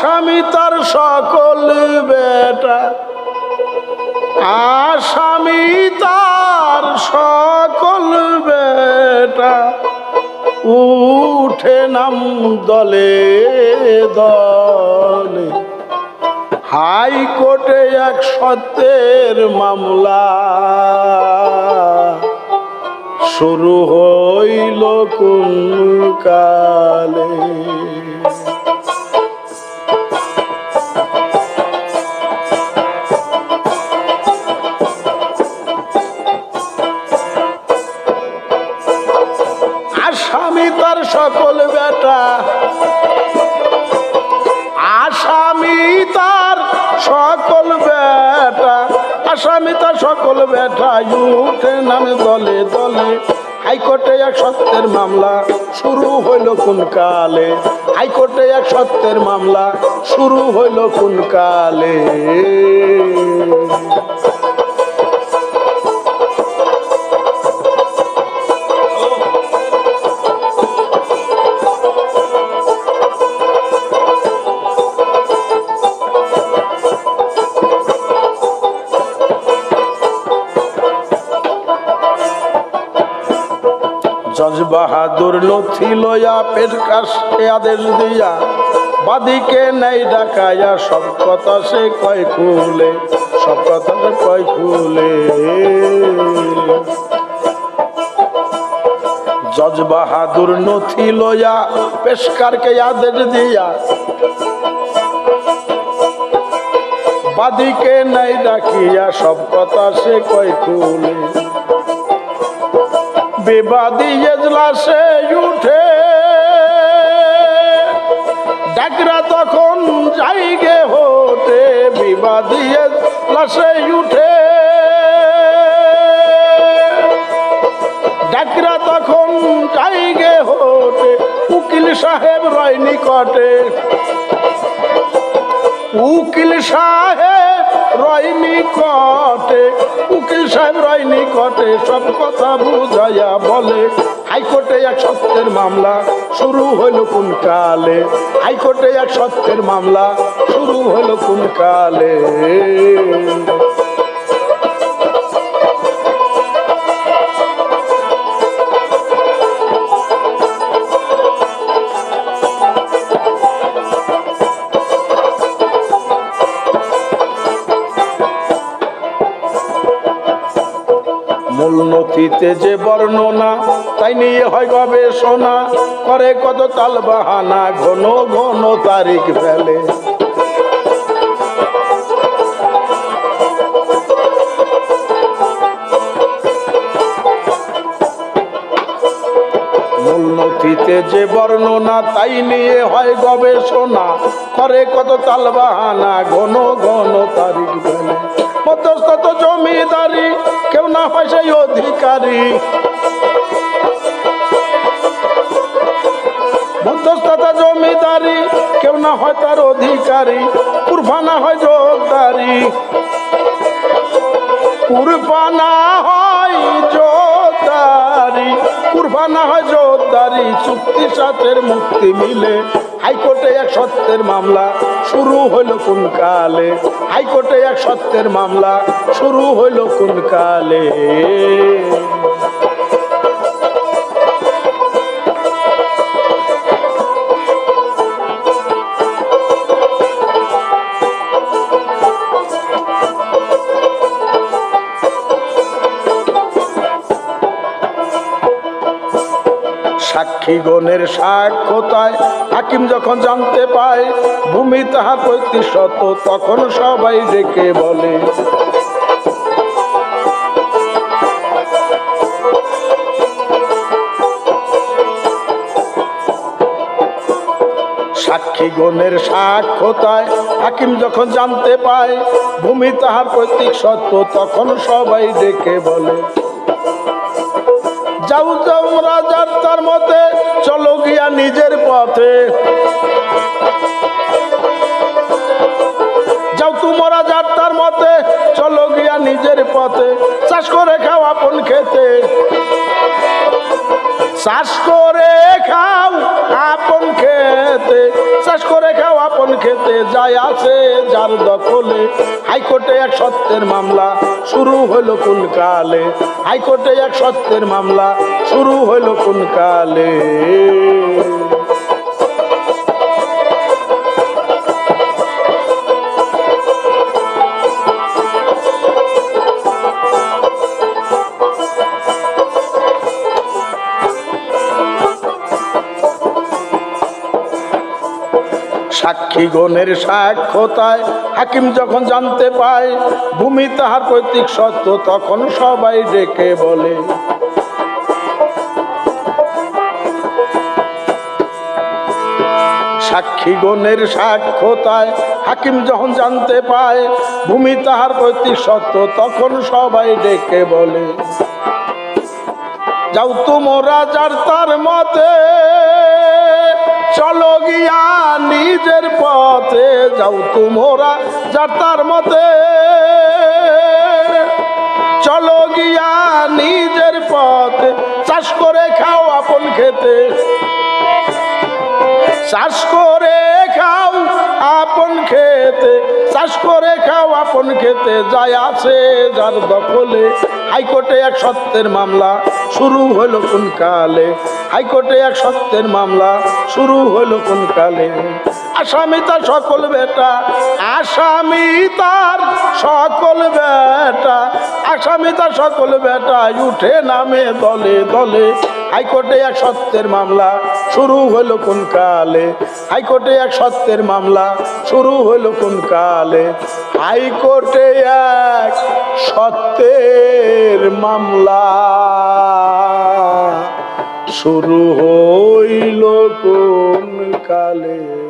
আসামি তার সকল বেটা। আসামি তার সকল বেটা। উঠে নাম দলে দলে। হাইকোর্টে এক সত্যের মামলা। শুরু হইল কোন কালে। সকল বেটা। আসামি তার সকল বেটা। আসামি তার সকল বেটা। উঠে নামে দলে দলে। হাইকোর্টে এক সত্যের মামলা শুরু হইল কোন কালে? হাইকোর্টে এক সত্যের মামলা শুরু হইল কোন কালে? বাহাদুর নথি লয়া পেট কাশে আদেশ দিয়া, বাদিকে নেই ডাকাইয়া সব কথা সে কয় খুলে, সব কথা সে কয় খুলে। জজ বাহাদুর নথি লয়া পেশকারকে আদেশ দিয়া, বাদিকে নাই ডাকিয়া সব কথা সে কয় খুলে। বিবাদী এজলাসে উঠে। ডাকরা তখন যাইগে হতে বিবাদী এজলাসে উঠে। ডাকরা তখন যাইগে হতে উকিল সাহেব রয় নিকটে। উকিল সাহেব রয় নিকটে উকিল সাহেব রয় নিকটে সব কথা বুঝাইয়া বলে, হাইকোর্টে এক সত্যের মামলা শুরু হইল কোন কালে? হাইকোর্টে এক সত্যের মামলা শুরু হইল কোন কালে? মূল নথিতে যে বর্ণনা, তাই নিয়ে হয় গবেষণা। করে কত তাল বাহানা, ঘন ঘন তারিখ ফেলে। নথিতে যে বর্ণনা, তাই নিয়ে হয় গবেষণা। করে কত তাল বাহানা, ঘন ঘন তারিখ জমিদারি হয় সেই অধিকারী। মধ্যস্থতা জমিদারি, কেউ না হয় তার অধিকারী কুরবানা হয় জোরদারি। কুরবানা হয় জোরদারি কুরবানা হয় জোরদারি চুক্তি সাথের মুক্তি মিলে হাইকোর্টে এক সত্যের মামলা শুরু হইল কোন কালে? হাইকোর্টে এক সত্যের মামলা শুরু হইল কোন কালে? সাক্ষীগণের সাক্ষ্যতায় হাকিম যখন জানতে পায়, ভূমি তাহার পঁয়ত্রিশ শত তখন সবাই ডেকে বলে। সাক্ষীগণের সাক্ষ্যতায় হাকিম যখন জানতে পায়, ভূমি তাহার পৈতৃক সত্য তখন সবাই ডেকে বলে। যাও যাও রাজার তার মতে চলো গিয়া নিজের পথে। যাও তোমরা যার তার মতে চলো গিয়া নিজের পথে। চাষ করে খাও আপন খেতে। চাষ করে খাও আপন খেতে। চাষ করে খাও যাই আছে, যার দখলে হাইকোর্টে এক সত্যের মামলা শুরু হইল কোন কালে? হাইকোর্টে এক সত্যের মামলা শুরু হইল কোন কালে? সাক্ষী গণের সাক্ষ্যতায় হাকিম যখন জানতে পায়, ভূমি তাহার পৈতৃক সত্য, তখন সবাই ডেকে বলে, সাক্ষী গণের সাক্ষ্যতায় হাকিম যখন জানতে পায়, ভূমি তাহার পৈতৃক সত্য, তখন সবাই ডেকে বলে, যাও তোমরা যার তার মতে, চলো গিয়া নিজের পথে যাও তোমরা, যার তার মতে। চলো গিয়া নিজের পথে চাষ করে খাও আপন খেতে। চাষ করে খাও আপন খেতে, চাষ করে খাও আপন খেতে। যায় আছে যার দখলে, হাইকোর্টে এক সত্যের মামলা শুরু হলো কোন কালে? হাইকোর্টে এক সত্যের মামলা শুরু হলো কোন কালে? আসামি তার সকল বেটা, আসামি তার সকল বেটা, আসামি তার সকল বেটা, উঠে নামে দলে দলে। হাইকোর্টে এক সত্যের মামলা শুরু হলো কোন কালে? হাইকোর্টে এক সত্যের মামলা শুরু হলো কোন কালে? হাইকোর্টে এক সত্যের মামলা শুরু হইল কোন কালে?